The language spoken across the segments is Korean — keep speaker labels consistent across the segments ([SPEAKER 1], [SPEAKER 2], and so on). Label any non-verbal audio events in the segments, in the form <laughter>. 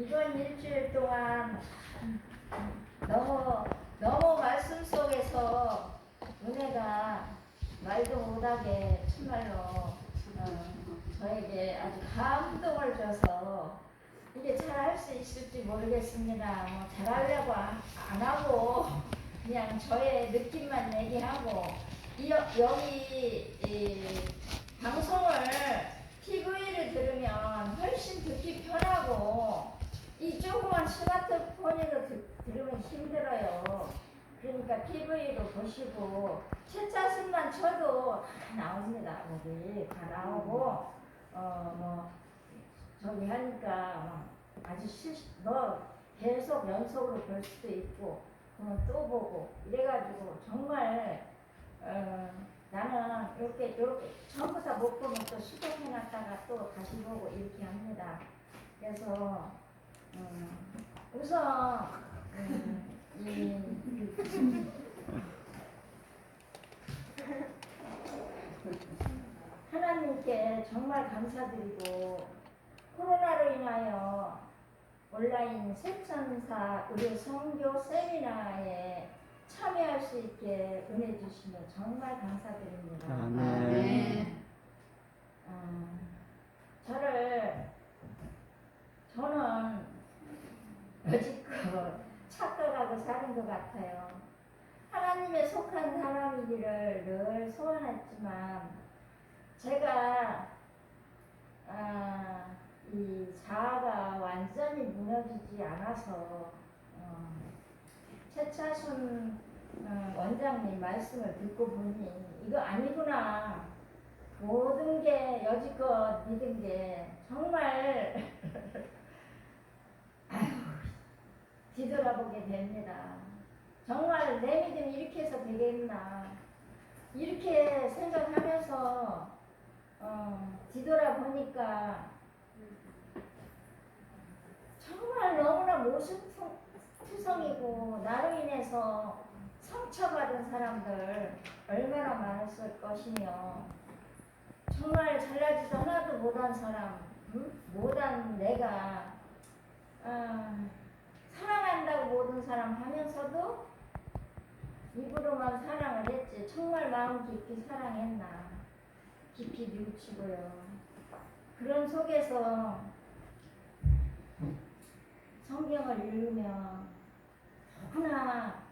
[SPEAKER 1] 이번 일주일 동안 너무 너무 말씀 속에서 은혜가 말도 못하게 정말로 어, 저에게 아주 감동을 줘서 이게 잘 할 수 있을지 모르겠습니다. 뭐 잘하려고 안, 안 하고 그냥 저의 느낌만 얘기하고 이, 여- 여기 이 방송을 TV를 들으면 훨씬 듣기 편하고 이 조그만 스마트폰으로 들, 들으면 힘들어요. 그러니까 TV로 보시고 채차순만 쳐도 다 나옵니다. 거기 다 나오고 어뭐 저기 하니까 막 아주 실뭐 계속 연속으로 볼 수도 있고 그러면 또 보고 이래가지고 정말 어, 나는 이렇게 이렇게 전부 다 못 보면 또 수정해놨다가 또 다시 보고 이렇게 합니다. 그래서 음, 우선 음, 이 하나님께 정말 감사드리고 코로나로 인하여 온라인 세천사 의료 성교 세미나에 참여할 수 있게 은혜 주시며 정말 감사드립니다.
[SPEAKER 2] 아멘.
[SPEAKER 1] 어, 저를 저는 여지껏 착각하고 사는 것 같아요. 하나님의 속한 사람이기를 늘 소원했지만 제가 아, 이 자아가 완전히 무너지지 않아서 어, 최차순 어, 원장님 말씀을 듣고 보니 이거 아니구나. 모든 게 여지껏 믿은 게 정말 <laughs> 뒤돌아보게 됩니다. 정말 내 믿음 이렇게 해서 되겠나 이렇게 생각하면서 어, 뒤돌아보니까 정말 너무나 모습투성이고 나로 인해서 상처받은 사람들 얼마나 많았을 것이며 정말 잘나지도 하나도 못한 사람, 응? 못한 내가 아, 사랑한다고 모든 사람 하면서도 입으로만 사랑을 했지 정말 마음 깊이 사랑했나 깊이 뉘우치고요. 그런 속에서 성경을 읽으면 더구나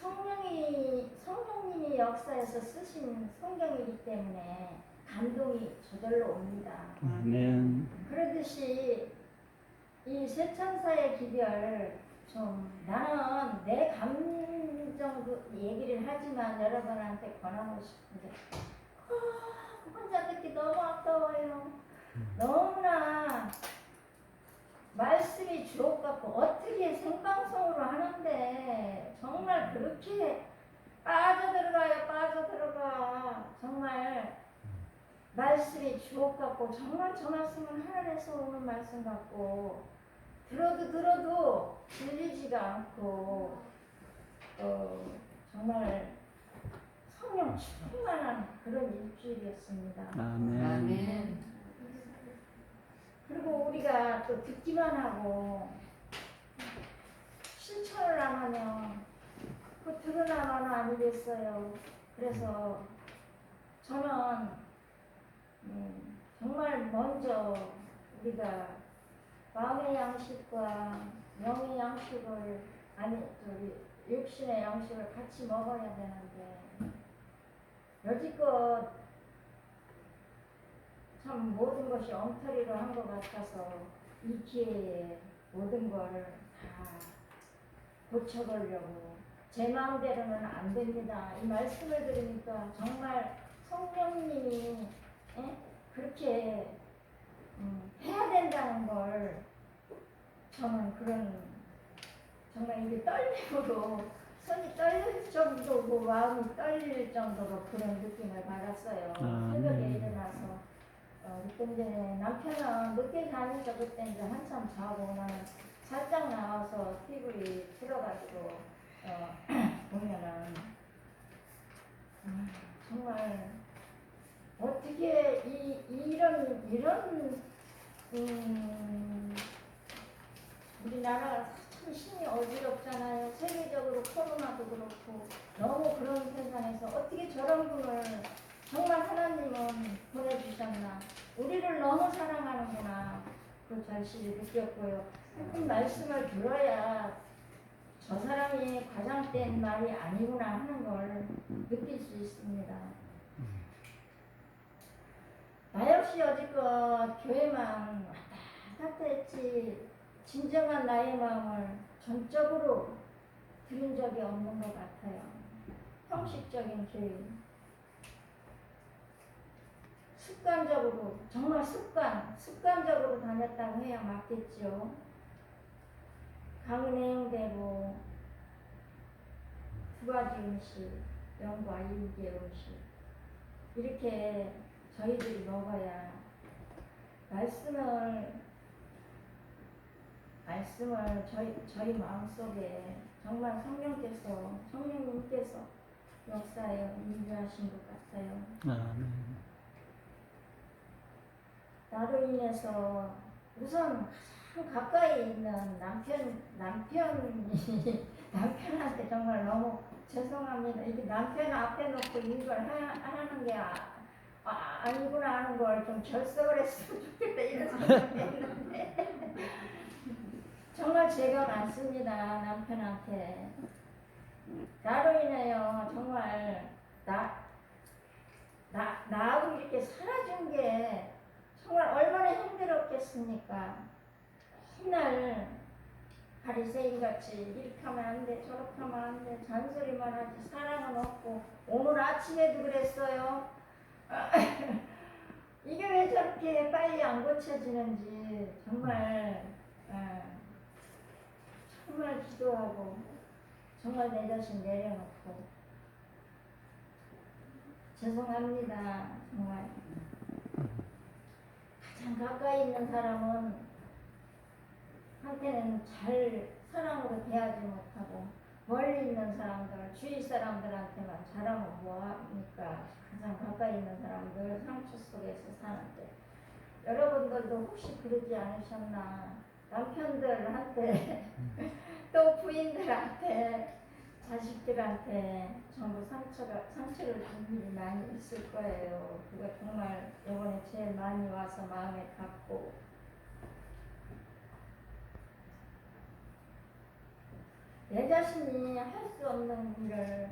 [SPEAKER 1] 성령이 성령님이 역사에서 쓰신 성경이기 때문에 감동이 저절로 옵니다.
[SPEAKER 2] 아멘.
[SPEAKER 1] 그러듯이 이 세천사의 기별 좀 나는 내 감정도 얘기를 하지만 여러분한테 권하고 싶은데 아, 혼자 듣기 너무 아까워요. 너무나 말씀이 주옥 같고 어떻게 생방송으로 하는데 정말 그렇게 빠져들어가요 빠져들어가. 정말 말씀이 주옥 같고 정말 저 말씀은 하늘에서 오는 말씀 같고 들어도 들어도 들리지가 않고 어, 정말 성령 충만한 그런 일주일이었습니다.
[SPEAKER 2] 아멘.
[SPEAKER 3] 아멘.
[SPEAKER 1] 그리고 우리가 또 듣기만 하고 실천을 안 하면 그 드러나만 아니겠어요. 그래서 저는 음, 정말 먼저 우리가 마음의 양식과 영의 양식을 아니 저기 육신의 양식을 같이 먹어야 되는데 여지껏 참 모든 것이 엉터리로 한 것 같아서 이 기회에 모든 걸 다 고쳐보려고 제 마음대로는 안 됩니다. 이 말씀을 들으니까 정말 성령님이 예? 그렇게 음, 해야 된다는 걸 저는 그런 정말 이게 떨림으로 손이 떨릴 정도고 마음이 떨릴 정도로 그런 느낌을 받았어요.
[SPEAKER 2] 아,
[SPEAKER 1] 새벽에
[SPEAKER 2] 네.
[SPEAKER 1] 일어나서 어, 근데 남편은 늦게 자니까 그때 이제 한참 자고 나는 살짝 나와서 TV 틀어가지고 어, <clears throat> 보면은 아, 정말 어떻게 이 이런 이런 음, 우리나라가 참 힘이 어지럽잖아요. 세계적으로 코로나도 그렇고 너무 그런 세상에서 어떻게 저런 분을 정말 하나님은 보내주셨나. 우리를 너무 사랑하는구나. 그 절실히 느꼈고요. 하나님 말씀을 들어야 저 사람이 과장된 말이 아니구나 하는 걸 느낄 수 있습니다. 나 역시 여지껏 교회만 왔다 갔다 했지 진정한 나의 마음을 전적으로 들은 적이 없는 것 같아요. 형식적인 교회. 습관적으로, 정말 습관, 습관적으로 다녔다고 해야 맞겠죠. 강은행대로 두 가지 음식, 영과 이익의 음식. 이렇게 저희들이 먹어야 말씀을 말씀을 저희 저희 마음속에 정말 성령께서 성령님께서 역사에 인도하신 것 같아요.
[SPEAKER 2] 아멘.
[SPEAKER 1] 나로 인해서 우선 가장 가까이 있는 남편 남편이 <laughs> 남편한테 정말 너무 죄송합니다. 이게 남편 앞에 놓고 이걸 하, 하는 게 아, 아니구나 하는 걸 좀 결석을 했으면 좋겠다 이런 생각이 <laughs> 했는데. 정말 죄가 많습니다 남편한테. 나로 인하여 정말 나, 나, 나하고 이렇게 살아준 게 정말 얼마나 힘들었겠습니까? 맨날 바리새인 같이 이렇게 하면 안 돼, 저렇게 하면 안 돼, 잔소리만 하지 사랑은 없고 오늘 아침에도 그랬어요. <laughs> 이게 왜 저렇게 빨리 안 고쳐지는지 정말 아, 정말 기도하고 정말 내 자신 내려놓고. 죄송합니다 정말. 가장 가까이 있는 사람은 한테는 잘 사랑으로 대하지 못하고 멀리 있는 사람들, 주위 사람들한테만 잘하면 뭐합니까? 가장 가까이 있는 사람들 상처 속에서 사는데 여러분들도 혹시 그러지 않으셨나? 남편들한테 <laughs> 또 부인들한테 자식들한테 전부 상처가 상처를 준 일이 많이 있을 거예요. 그거 정말 이번에 제일 많이 와서 마음에 닿고 내 자신이 할 수 없는 일을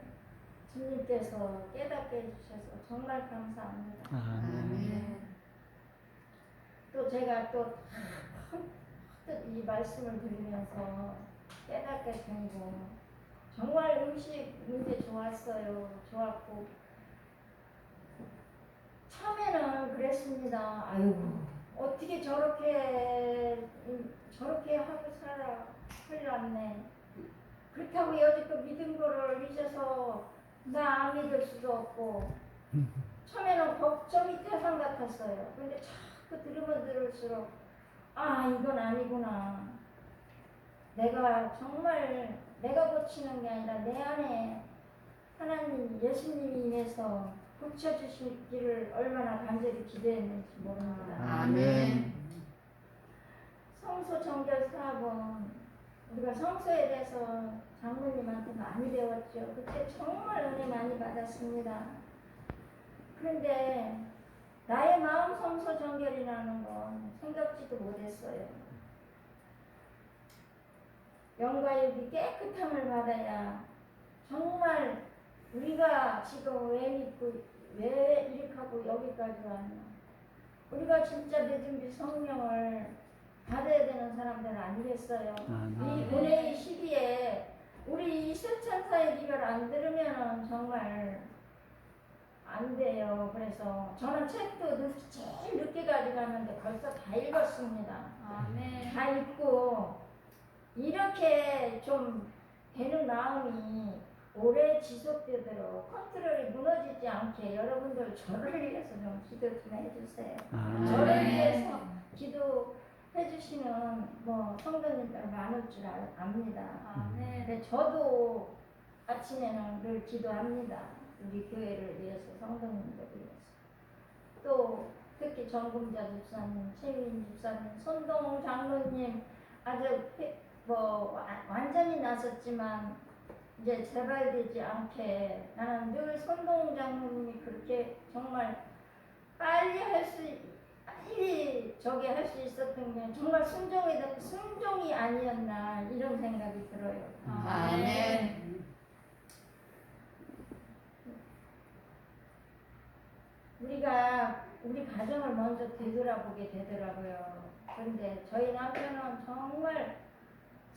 [SPEAKER 1] 주님께서 깨닫게 해주셔서 정말 감사합니다.
[SPEAKER 2] 아멘.
[SPEAKER 1] 또 제가 또이 말씀을 들으면서 깨닫게 되고 정말 음식 문제 좋았어요. 좋았고 처음에는 그랬습니다. 아유 어떻게 저렇게 음, 저렇게 하고 살아 살았네. 그렇다고 여지껏 믿은 거를 잊어서 나 안 믿을 수도 없고 처음에는 걱정이 태산 같았어요. 근데 자꾸 들으면 들을수록 아 이건 아니구나. 내가 정말 내가 고치는 게 아니라 내 안에 하나님 예수님이 인해서 고쳐주시기를 얼마나 간절히 기대했는지 모릅니다.
[SPEAKER 2] 아멘.
[SPEAKER 1] 성소 정결 사업은 우리가 성소에 대해서 장로님한테 많이 배웠죠. 그때 정말 은혜 많이 받았습니다. 그런데 나의 마음 성소 정결이라는 건 생각지도 못했어요. 영과 육이 깨끗함을 받아야 정말 우리가 지금 왜 믿고 왜 이렇게 하고 여기까지 왔나. 우리가 진짜 내 준비 성령을 받아야 되는 사람들 아니겠어요? 이
[SPEAKER 2] 아멘.
[SPEAKER 1] 은혜의 시기에 우리 이 세찬사의 기별 안 들으면 정말 안 돼요. 그래서 저는 책도 늦- 제일 늦게 가져가는데 벌써 다 읽었습니다.
[SPEAKER 3] 아멘.
[SPEAKER 1] 다 읽고 이렇게 좀 되는 마음이 오래 지속되도록 컨트롤이 무너지지 않게 여러분들 저를 위해서 좀 기도 좀 해주세요. 저를
[SPEAKER 2] 아멘.
[SPEAKER 1] 위해서 기도 해 주시는 뭐 성도님들 많을 줄 알- 압니다.
[SPEAKER 3] 아멘.
[SPEAKER 1] 근데 저도 아침에는 늘 기도합니다. 우리 교회를 위해서 성도님들 위해서. 또 특히 정금자 집사님, 최민 집사님, 손동웅 장로님 아주 회- 뭐 와- 완전히 나섰지만 이제 재발되지 않게 나는 늘 손동 장로님이 그렇게 정말 빨리 할 수 빨리 저게 할 수 있었던 게 정말 순종이 순종이 아니었나 이런 생각이 들어요.
[SPEAKER 2] 아멘.
[SPEAKER 1] 우리가 우리 가정을 먼저 되돌아보게 되더라고요. 그런데 저희 남편은 정말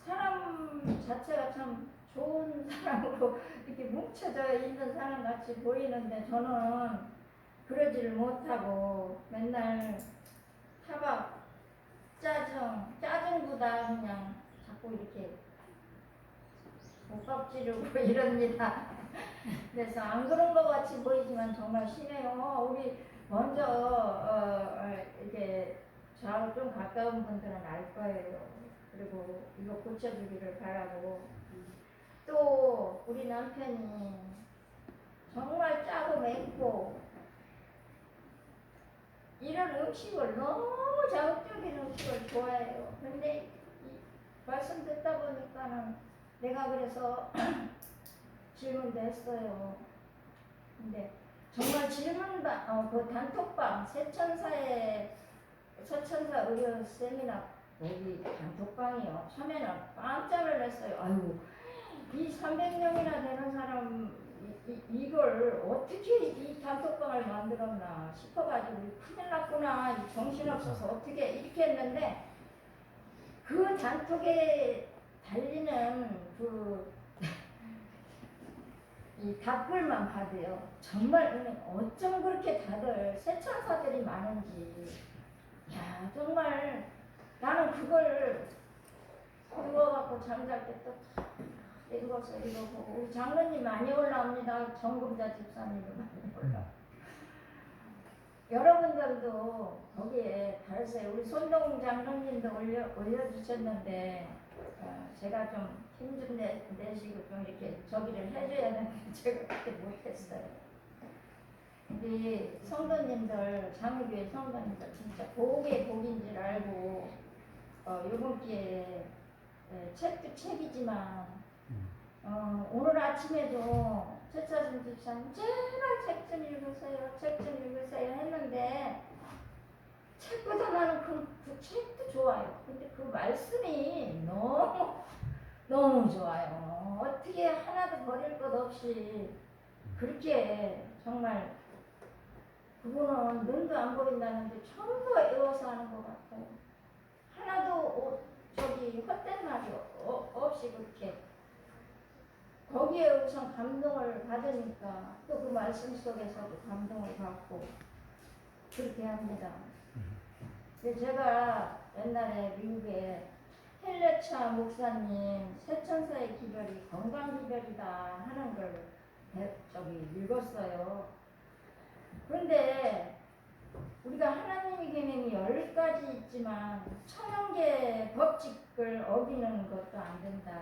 [SPEAKER 1] 사람 자체가 참 좋은 <laughs> 사람으로 이렇게 뭉쳐져 있는 사람 같이 보이는데 저는 그러지를 못하고 맨날 타박, 짜증, 짜증보다 그냥 자꾸 이렇게 목밥 지르고 <laughs> 이럽니다. 그래서 안 그런 것 같이 보이지만 정말 심해요. 우리 먼저 어, 어, 이렇게 저하고 좀 가까운 분들은 알 거예요. 그리고 이거 고쳐주기를 바라고 또 우리 남편이 정말 짜고 맵고 이런 음식을 너무 자극적인 음식을 좋아해요. 근데 이 말씀 듣다 보니까는 내가 그래서 <clears throat> 질문도 했어요. 근데 정말 질문방, 어, 그 단톡방, 세천사의 서천사 의료 세미나 여기 단톡방이요. 처음에는 깜짝 놀랐어요. 아유, 이 300명이나 되는 사람 이, 이, 이 걸 어떻게 이 단톡방을 만들었나 싶어가지고 큰일 났구나. 이 정신없어서 어떻게 이렇게 했는데 그 단톡에 달리는 그 이 답글만 봐도요. 정말 어쩜 그렇게 다들 세천사들이 많은지. 야, 정말 나는 그걸 누워갖고 잠잘 때또 읽어서 읽어보고 우리 장로님 많이 올라옵니다. 정금자 집사님도 많이 올라. 여러분들도 거기에 다르세요. 우리 손동 장로님도 올려 올려주셨는데 어, 제가 좀 힘 좀 내시고 좀 이렇게 저기를 해줘야 되는데 <laughs> 제가 그렇게 못했어요. 우리 성도님들 장로교회 성도님들 진짜 복의 복인 줄 알고 어, 요번 기회에 예, 책도 책이지만 어, 오늘 아침에도 최차순 집사님 제발 책 좀 읽으세요 책 좀 읽으세요 했는데 책보다 나는 그, 그 책도 좋아요. 근데 그 말씀이 너무 너무 좋아요. 어떻게 하나도 버릴 것 없이 그렇게 정말 그분은 눈도 안 보인다는데 전부 외워서 하는 것 같아요. 하나도 어, 저기 헛된 말이 어- 없이 그렇게 거기에 우선 감동을 받으니까 또 그 말씀 속에서도 감동을 받고 그렇게 합니다. 근데 제가 옛날에 미국에 헬레차 목사님 세천사의 기별이 건강 기별이다 하는 걸 배- 저기 읽었어요. 그런데 우리가 하나님의 계명이 열 가지 있지만 천연 개 법칙을 어기는 것도 안 된다.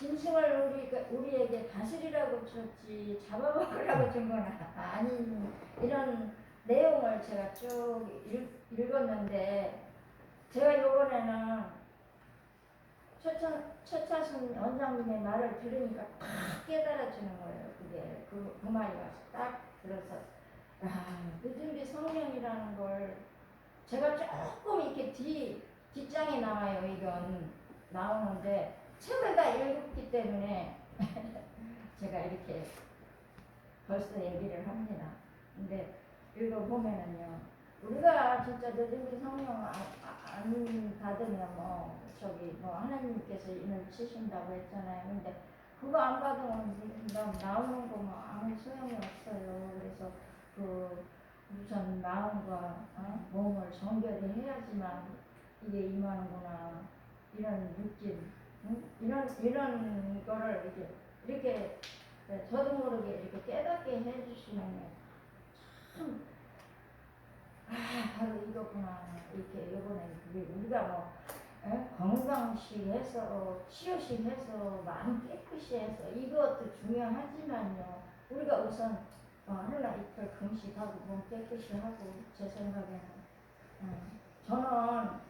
[SPEAKER 1] 짐승을 우리가, 우리에게 다스리라고 줬지 잡아먹으라고 준 건 아닌 이런 내용을 제가 쭉 읽, 읽었는데 제가 요번에는 최천, 최차순 원장님의 말을 들으니까 딱 깨달아지는 거예요. 그게 그, 그 말이 와서 딱 들어서 아, 늦은비 성령이라는 걸 제가 조금 이렇게 뒤 뒷장에 나와요. 이건 나오는데 책을 다 읽었기 때문에 <laughs> 제가 이렇게 벌써 얘기를 합니다. 근데 읽어보면은요, 우리가 진짜 늦은비 성령 안, 안 받으면 뭐, 저기, 뭐, 하나님께서 인을 치신다고 했잖아요. 근데 그거 안 받으면 나- 나오는 거뭐 아무 소용이 없어요. 그래서 그, 우선 마음과 어? 몸을 정결히 해야지만 이게 임하는구나. 이런 느낌. 응? 이런 이런 거를 이렇게 이렇게 네, 저도 모르게 이렇게 깨닫게 해주시는 참 아, 바로 이거구나. 이렇게 이번에 그게 우리가 뭐 에? 건강식 해서 치유식 해서 마음 깨끗이 해서 이것도 중요하지만요. 우리가 우선 어, 하나 이틀 금식하고 몸 깨끗이 하고 제 생각에는 어, 저는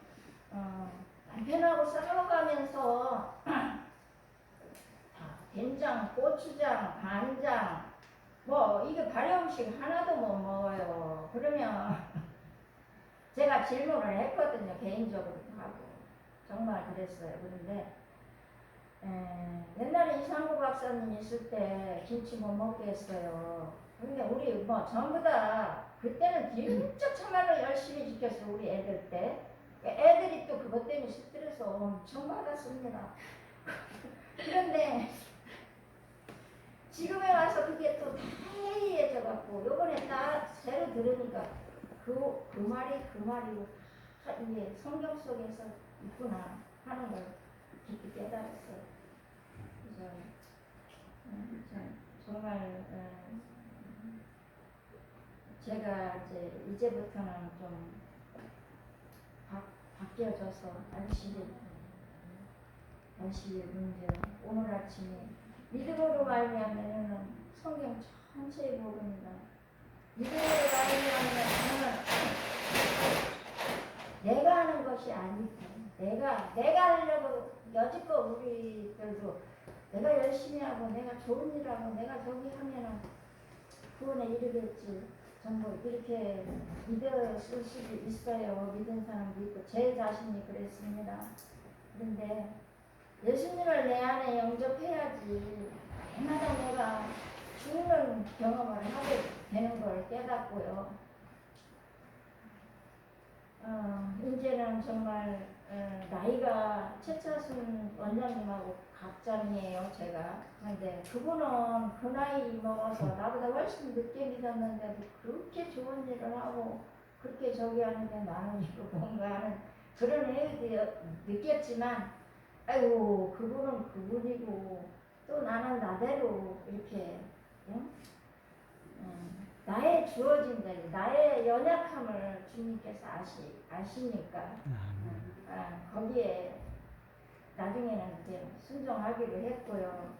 [SPEAKER 1] 어, 남편하고 싸워가면서 <clears throat> 다 된장, 고추장, 간장 뭐 이게 발효 음식 하나도 못 먹어요. 그러면 <laughs> 제가 질문을 했거든요. 개인적으로도 하고 정말 그랬어요. 그런데 에, 옛날에 이상구 박사님 있을 때 김치 못 먹게 했어요. 근데 우리 뭐 전부 다 그때는 진짜 참말로 열심히 지켰어요. 우리 애들 때. 애들이 또 그것 때문에 스트레스 엄청 받았습니다. <laughs> 그런데 지금에 와서 그게 또다 해이해져 갖고 요번에 딱 새로 들으니까 그, 그 말이 그 말이고 다 이게 성경 속에서 있구나 하는 걸 깊이 깨달았어요. 그래서 음, 참 정말 음, 제가 이제 이제부터는 좀 바, 바뀌어져서 안식일 안식일 문제 오늘 아침에 믿음으로 말미암으면 성경 전체에 모릅니다. 믿음으로 말미암으면 저는 내가 하는 것이 아니고 내가 내가 하려고 여지껏 우리들도 내가 열심히 하고 내가 좋은 일 하고 내가 저기 하면은 구원에 이르겠지. 전부 이렇게 믿을 수 있어요. 믿은 사람도 있고 제 자신이 그랬습니다. 그런데 예수님을 내 안에 영접해야지. 해마다 내가 죽는 경험을 하게 되는 걸 깨닫고요. 어, 이제는 정말 어, 나이가 최차순 원장님하고 각장이에요, 제가. 그런데 그분은 그 나이 먹어서 나보다 훨씬 늦게 믿었는데 그렇게 좋은 일을 하고 그렇게 저기 하는데 나는 <laughs> 이거 뭔가 하는 그런 애들이 느꼈지만 아이고 그분은 그분이고 또 나는 나대로 이렇게 응? 음, 나의 주어진 대로 나의 연약함을 주님께서 아시, 아시니까 아, 거기에 나중에는 이제 순종하기로 했고요.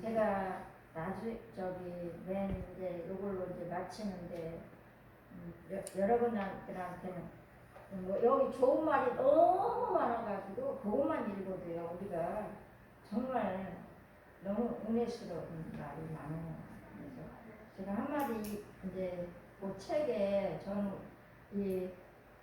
[SPEAKER 1] 제가 나중 저기 맨 이제 요걸로 이제 마치는데 음, 여, 여러분들한테는 뭐 여기 좋은 말이 너무 많아가지고 그것만 읽어도요 우리가 정말 너무 은혜스러운 말이 많아요. 그래서 제가 한 마디 이제 그 책에 저는 이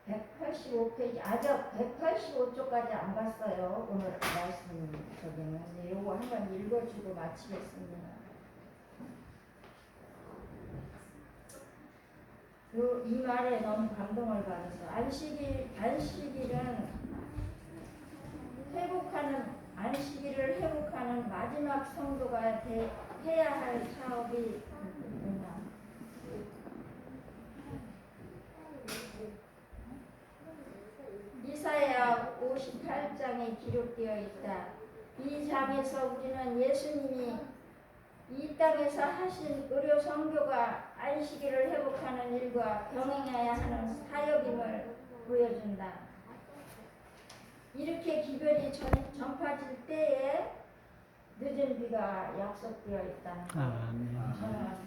[SPEAKER 1] 185페이지 아직 185쪽까지 안 갔어요. 오늘 말씀 저기는 요거 한번 읽어주고 마치겠습니다. 요, 이 말에 너무 감동을 받았어. 안식일, 안식일은 회복하는, 안식일을 회복하는 마지막 성도가 돼, 해야 할 사업이 있다. 이사야 58장에 기록되어 있다. 이 장에서 우리는 예수님이 이 땅에서 하신 의료 선교가 안식일을 회복하는 일과 병행해야 하는 사역임을 보여준다. 이렇게 기별이 전, 전파질 때에 늦은 비가 약속되어 있다는 것. 저는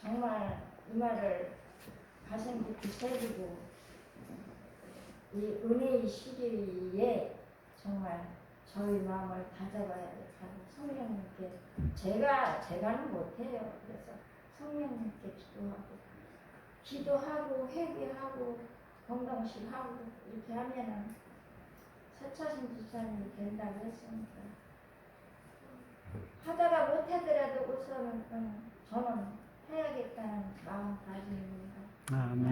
[SPEAKER 1] 정말 이 말을 가슴 깊이 새기고 이 은혜의 시기에 정말 저희 마음을 다잡아야 돼. 성령님께 제가 제가는 못해요. 그래서 성령님께 기도하고 기도하고 회개하고 건강식하고 이렇게 하면은 세차신 집사님이 된다고 했으니까 하다가 못하더라도 우선은 음, 저는 해야겠다는 마음가짐입니다.
[SPEAKER 3] 아멘.